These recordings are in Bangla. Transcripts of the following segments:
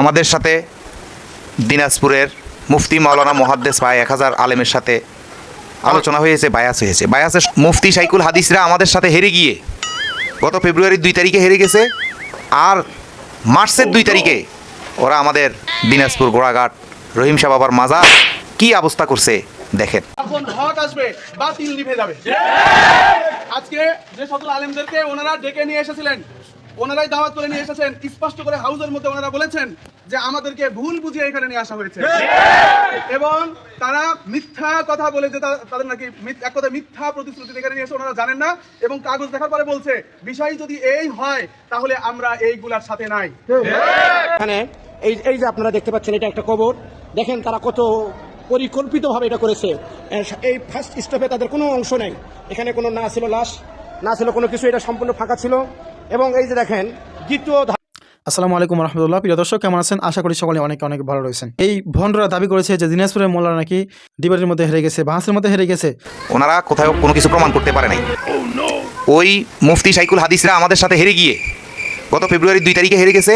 আমাদের সাথে দিনাজপুরের মুফতি মাওলানা মহাদ্দেস ভাই এক হাজার আলেমের সাথে আলোচনা হয়েছে, বায়াস হয়েছে। বায়াসের মুফতি সাইকুল হাদিসরা আমাদের সাথে হেরে গিয়ে গত ফেব্রুয়ারির দুই তারিখে হেরে গেছে আর মার্চের দুই তারিখে ওরা আমাদের দিনাজপুর গোড়াঘাট রহিম শাহ বাবার মাজার কি অবস্থা করছে দেখেন। যখন হক আসবে, বাতিল নিভে যাবে। আজকে যে সকল আলেমদেরকে ওনারা ডেকে নিয়ে এসেছিলেন ওনারাই দাওয়াত করে নিয়ে এসেছেন। স্পষ্ট করে হাউসের মধ্যে ওনারা বলেছেন যে আমাদেরকে ভুল বুঝিয়ে এখানে নিয়ে আসা হয়েছে। এবং তারা মিথ্যা কথা বলে যে তাদের নাকি এক কথা মিথ্যা প্রতিশ্রুতি এখানে নিয়ে এসে ওনারা জানেন না এবং কাগজ দেখার পরে বলছে বিষয় যদি এই হয় তাহলে আমরা এইগুলার সাথে নাই। এখানে এই এই যে আপনারা দেখতে পাচ্ছেন এটা একটা কবর। দেখেন তারা কত পরিকল্পিতভাবে এটা করেছে। এই ফার্স্ট স্টপে তাদের কোনো অংশ নেই। এখানে কোনো না ছিল লাশ না ছিল কোনো কিছু এটা সম্পূর্ণ ফাঁকা ছিল। এবং এই যে দেখেন দ্বিতীয় আসসালামু আলাইকুম রহমতুল্লাহ। প্রিয় দর্শক কেমন আছেন? আশা করি সকলে অনেক অনেক ভালো রয়েছেন। এই ভন্ডরা দাবি করেছে যে দিনাজপুরের মোল্লা নাকি ডিবারের মধ্যে হেরে গেছে বাহাসের মধ্যে হেরে গেছে। ওনারা কোথাও কোনো কিছু প্রমাণ করতে পারে নাই। ওই মুফতি সাইকুল হাদিসরা আমাদের সাথে হেরে গিয়ে গত ফেব্রুয়ারির দুই তারিখে হেরে গেছে।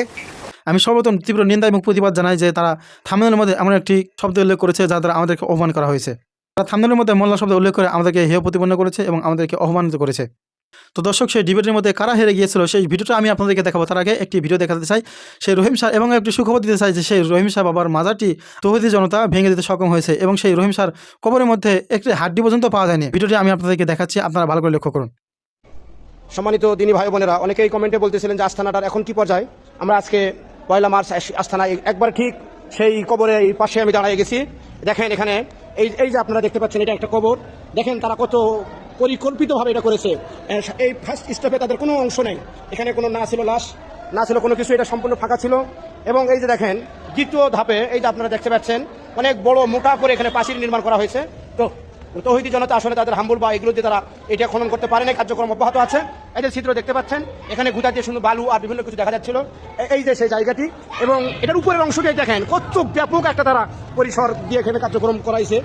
আমি সর্বপ্রথম তীব্র নিন্দা এবং প্রতিবাদ জানাই যে তারা থামনের মধ্যে এমন একটি শব্দ উল্লেখ করেছে যা দ্বারা আমাদেরকে অপমান করা হয়েছে। তারা থামনের মধ্যে মোল্লা শব্দ উল্লেখ করে আমাদেরকে হেয় প্রতিপন্ন করেছে এবং আমাদেরকে অপমানিত করেছে। তো দর্শক, সেই ডিবেটের মধ্যে কারা হেরে গিয়েছিল সেই ভিডিওটা আমি আপনাদেরকে দেখাবো। তার আগে একটি ভিডিও দেখাতে চাই। সেই রহিম শাহ এবং একটি সুখবর দিতে চাই যে, সেই রহিম শাহ বাবার মাজারটি তৌহিদি জনতা ভেঙে দিতে সক্ষম হয়েছে এবং সেই রহিম শাহর কবরের মধ্যে একটি হাড্ডি পর্যন্ত পাওয়া যায়নি। ভিডিওটি আমি আপনাদেরকে দেখাচ্ছি, আপনারা ভালো করে লক্ষ্য করুন। সম্মানিত দিনী ভাই বোনেরা, অনেকেই কমেন্টে বলতেছিলেন যে আস্থানাটার এখন কি পর্যায়ে? আমরা আজকে পয়লা মার্চ আস- আস্থানা একবার ঠিক সেই কবরে এই পাশে আমি দাঁড়িয়ে গেছি। দেখেন এখানে, এই এই যে আপনারা দেখতে পাচ্ছেন, এটা একটা কবর। দেখেন তারা কত পরিকল্পিতভাবে এটা করেছে। এই ফার্স্ট স্টেপে তাদের কোনো অংশ নেই। এখানে কোনো না ছিল লাশ, না ছিল কোনো কিছু, এটা সম্পূর্ণ ফাঁকা ছিল। এবং এই যে দেখেন, দ্বিতীয় ধাপে, এই যে আপনারা দেখতে পাচ্ছেন, অনেক বড় মোটা করে এখানে পাশির নির্মাণ করা হয়েছে। তো তহিদি জনতা আসলে তাদের হাম্বুল বা এগুলো দিয়ে তারা এটা খনন করতে পারে না কার্যক্রম অব্যাহত আছে। এই যে চিত্র দেখতে পাচ্ছেন, এখানে ঘুতা দিয়ে শুধু বালু আর বিভিন্ন কিছু দেখা যাচ্ছিল। এই যে সেই জায়গাটি, এবং এটার উপরের অংশটাই দেখেন কত ব্যাপক একটা তারা পরিসর দিয়ে এখানে কার্যক্রম করাইছে।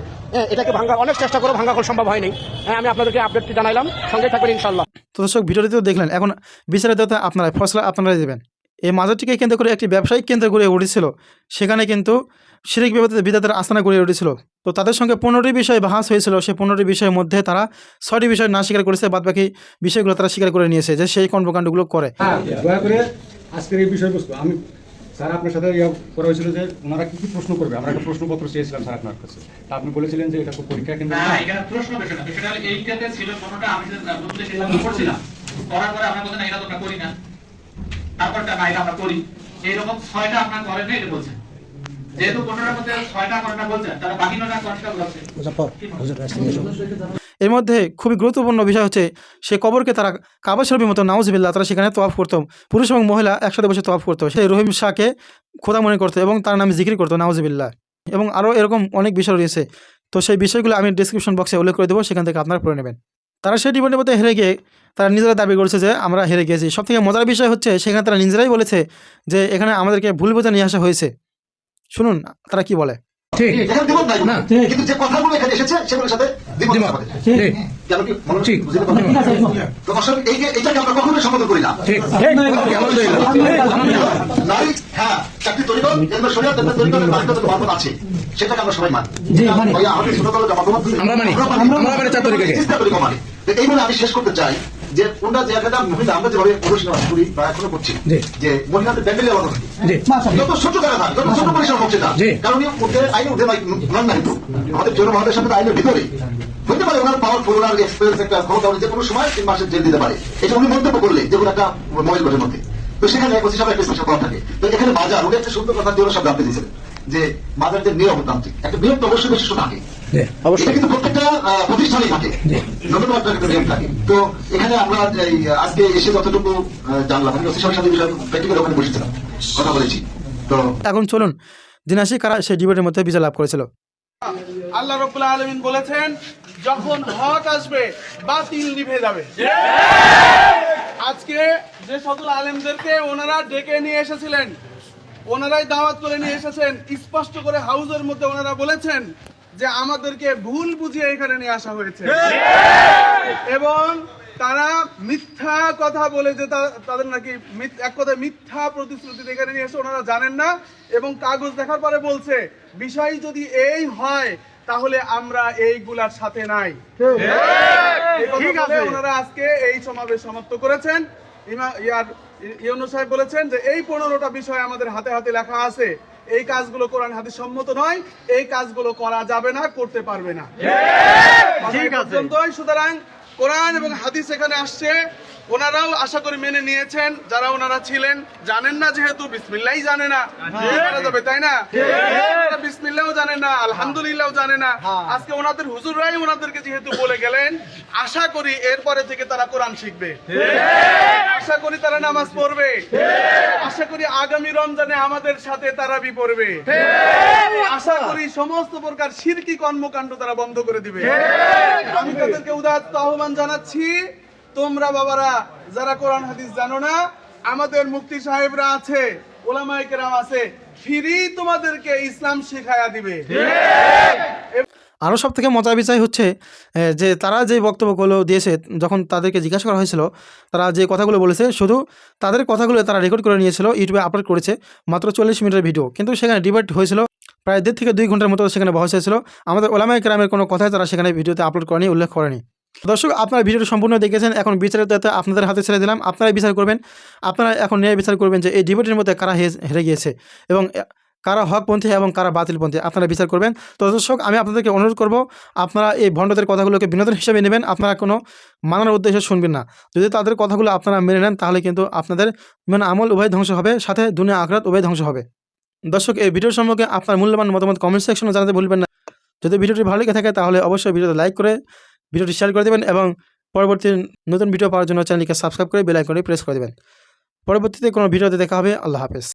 এটাকে ভাঙার অনেক চেষ্টা করে ভাঙা সম্ভব হয়নি। হ্যাঁ আমি আপনাদেরকে আপডেটটি জানাইলাম সঙ্গে থাকবেন ইনশাল্লাহ তো দর্শক ভিডিওটিতেও দেখলেন, এখন বিচারের দায়িত্ব আপনারা ফসলা আপনারাই দেবেন। এই মাজারটিকে কেন্দ্র করে একটি ব্যবসায়িক কেন্দ্র গড়ে উঠেছিল। সেখানে কিন্তু শিরিক বিবাদের বিদাতের আস্তানা গড়ে উঠেছিল। তো তাদের সঙ্গে পনেরোটি বিষয় বাহাস হয়েছিল। সেই পনেরোটি বিষয়ের মধ্যে তারা ছয়টি বিষয় না স্বীকার করেছে। বাদ বাকি বিষয়গুলো তারা স্বীকার করে নিয়েছে যে সেই কর্মকাণ্ডগুলো করে। দয়া করে আজকের এই বিষয়বস্তু আমি স্যার আপনার সাথে ইয়া করা হয়েছিল যে ওনারা কি কি প্রশ্ন করবে? আমরা একটা প্রশ্নপত্র চেয়েছিলাম স্যার আপনার কাছে। তা আপনি বলেছিলেন যে এটা তো পরীক্ষা কেন্দ্র না। এখানে প্রশ্ন বিষয় না। এইটাতে ছিল কোনোটা আমি করছিলাম করার পরে আপনার বলছেন না, এটা তো আমরা করি না। তারপরটা না এটা আমরা করি। এইরকম ছয়টা আপনার করেন না এটা বলছেন। যেহেতু মধ্যে ছয়টা করেন না বলছেন। তারা বাকি নটা বলছে এর মধ্যে খুবই গুরুত্বপূর্ণ বিষয় হচ্ছে সে কবরকে তারা কাবা শরীফের মতো নাউজবিল্লা তারা সেখানে তোয়াফ করতো। পুরুষ এবং মহিলা একসাথে বসে তোয়াফ করতো। সেই রহিম শাহকে খোদা মনে করতো এবং তার নামে জিকির করতো নাউজবিল্লা এবং আরও এরকম অনেক বিষয় রয়েছে। তো সেই বিষয়গুলো আমি ডিসক্রিপশন বক্সে উল্লেখ করে দেবো সেখান থেকে আপনারা পড়ে নেবেন। তারা সেই ডিবেটের মধ্যে হেরে গিয়ে তারা নিজেরা দাবি করেছে যে আমরা হেরে গেছি সব থেকে মজার বিষয় হচ্ছে সেখানে তারা নিজেরাই বলেছে যে এখানে আমাদেরকে ভুল বোঝা নিয়ে আসা হয়েছে। শুনুন তারা কি বলে? এখানে দ্বিমত কিন্তু যে কথাগুলো এখানে এসেছে সেগুলোর সাথে দ্বিমত আছে। নারী হ্যাঁ চাকরি তৈরি করুন আছে। সেটাকে আমরা সবাই মানি। আমাদের ছোট কালো জামাত মত আমরা মানি। আমরা মানি চার তরিকাকে তরিকা মানি তো এই বলে আমি শেষ করতে চাই যে ওনারা যে একটা মহিলা আমরা যেভাবে পুরুষ করি বা এখনও করছি যে মহিলাদের ব্যান্ডেলে আলাদা থাকে যত ছোট জায়গা থাক যত ছোট পরিসর হচ্ছে না কারণ উনি আইনে উঠে নন নাই আমাদের জন্য মহাদের সাথে আইনের ভিতরে হতে পারে ওনার পাওয়ারফুল ওনার এক্সপিরিয়েন্স একটা ক্ষমতা যে কোনো সময় তিন মাসের জেল দিতে পারে। এটা উনি মন্তব্য করলে যে কোনো একটা মোবাইল ঘরের মধ্যে। তো সেখানে একটা স্পেশাল করা থাকে। তো এখানে বাজার উনি একটা সুন্দর কথা দিয়ে সব জানতে দিয়েছিলেন যে বাজার যে নিয়মতান্ত্রিক একটা বৃহৎ অবশ্যই বিশিষ্ট থাকে। অবশ্যই। কিন্তু প্রত্যেকটা আহ, থাকে। নতুন একটা একটা নিয়ম থাকে। তো এখানে আমরা আজকে এসে যতটুকু জানলাম। আমি ওসি সাথে বিষয়ে প্র্যাকটিক্যাল ওখানে বসেছিলাম। কথা বলেছি। তো এখন চলুন দিনাশি কারা সেই ডিবেটের মধ্যে বিজয় লাভ করেছিল? আল্লাহ রব্বুল্লাহ আলমিন বলেছেন যখন হক আসবে বাতিল নিভে যাবে। আজকে যে সকল আলেমদেরকে ওনারা ডেকে নিয়ে এসেছিলেন ওনারাই দাওয়াত করে নিয়ে এসেছেন। স্পষ্ট করে হাউসের মধ্যে ওনারা বলেছেন যে আমাদেরকে ভুল বুঝিয়ে এখানে নিয়ে আসা হয়েছে। এবং তারা মিথ্যা কথা বলে যে তাদের নাকি এক কথায় মিথ্যা প্রতিশ্রুতি এখানে নিয়ে এসে ওনারা জানেন না এবং কাগজ দেখার পরে বলছে বিষয় যদি এই হয় তাহলে আমরা এইগুলার সাথে নাই। ঠিক আছে। ওনারা আজকে এই সমাবেশ সমাপ্ত করেছেন। ইমা ইয়ার ইউনু সাহেব বলেছেন যে এই পনেরোটা বিষয় আমাদের হাতে হাতে লেখা আছে। এই কাজগুলো কোরআন হাদিস সম্মত নয় এই কাজগুলো করা যাবে না করতে পারবে না। ঠিক আছে। সুতরাং কোরআন এবং হাদিস এখানে আসছে। ওনারাও আশা করি মেনে নিয়েছেন। যারা ওনারা ছিলেন জানেন না যেহেতু বিসমিল্লাহ জানে না। যাবে তাই না? ওনারা বিসমিল্লাহও জানে না আলহামদুলিল্লাহ জানে না। আজকে ওনাদের হুজুররাই ওনাদেরকে যেহেতু বলে গেলেন আশা করি এরপরে থেকে তারা কোরআন শিখবে। আশা করি তারা নামাজ পড়বে। আশা করি আগামী রমজানে আমাদের সাথে তারাবি পড়বে। আশা করি সমস্ত প্রকার শিরকি কর্মকাণ্ড তারা বন্ধ করে দিবে। আমি তাদেরকে উদাত্ত আহ্বান জানাচ্ছি, তোমরা বাবারা, যারা কোরআন হাদিস জানো না, আমাদের মুক্তি সাহেবরা আছে, ওলামায়ে কেরাম আছে ফিরি তোমাদেরকে ইসলাম শেখায়া দিবে। আরও সব থেকে মজার বিষয় হচ্ছে যে তারা যে বক্তব্যগুলো দিয়েছে, যখন তাদেরকে জিজ্ঞাসা করা হয়েছিল, তারা যে কথাগুলো বলেছে, শুধু তাদের কথাগুলো তারা রেকর্ড করে নিয়েছিল ইউটিউবে আপলোড করেছে, মাত্র চল্লিশ মিনিটের ভিডিও কিন্তু সেখানে ডিবেট হয়েছিল, প্রায় দেড় থেকে দুই ঘণ্টার মতো সেখানে বহস হয়েছিল। আমাদের ওলামায় গ্রামের কোনো কথাই তারা সেখানে ভিডিওতে আপলোড করেনি, উল্লেখ করেনি। দর্শক, আপনারা ভিডিওটি সম্পূর্ণ দেখেছেন, এখন বিচারের দায়িত্ব আপনাদের হাতে ছেড়ে দিলাম। আপনারাই বিচার করবেন, আপনারা এখন ন্যায় বিচার করবেন যে এই ডিবেটের মধ্যে কারা হেরে গিয়েছে। এবং কারা হকপন্থী এবং কারা বাতিলপন্থী, আপনারা বিচার করবেন। তো দর্শক, আমি আপনাদেরকে অনুরোধ করব, আপনারা এই ভণ্ডদের কথাগুলোকে বিনোদন হিসেবে নেবেন, আপনারা কোনো মানার উদ্দেশ্যে শুনবেন না। যদি তাদের কথাগুলো আপনারা মেনে নেন, তাহলে কিন্তু আপনাদের মানে আমল উভয় ধ্বংস হবে, সাথে দুনিয়া আখরাত উভয় ধ্বংস হবে। দর্শক, এই ভিডিওর সম্পর্কে আপনার মূল্যবান মতামত কমেন্ট সেকশনে জানাতে ভুলবেন না। যদি ভিডিওটি ভালো লেগে থাকে, তাহলে অবশ্যই ভিডিওতে লাইক করে ভিডিওটি শেয়ার করে দেবেন এবং পরবর্তী নতুন ভিডিও পাওয়ার জন্য চ্যানেলকে সাবস্ক্রাইব করে বেল আইকনে প্রেস করে দেবেন। পরবর্তীতে কোনো ভিডিওতে দেখা হবে, আল্লাহ হাফেজ।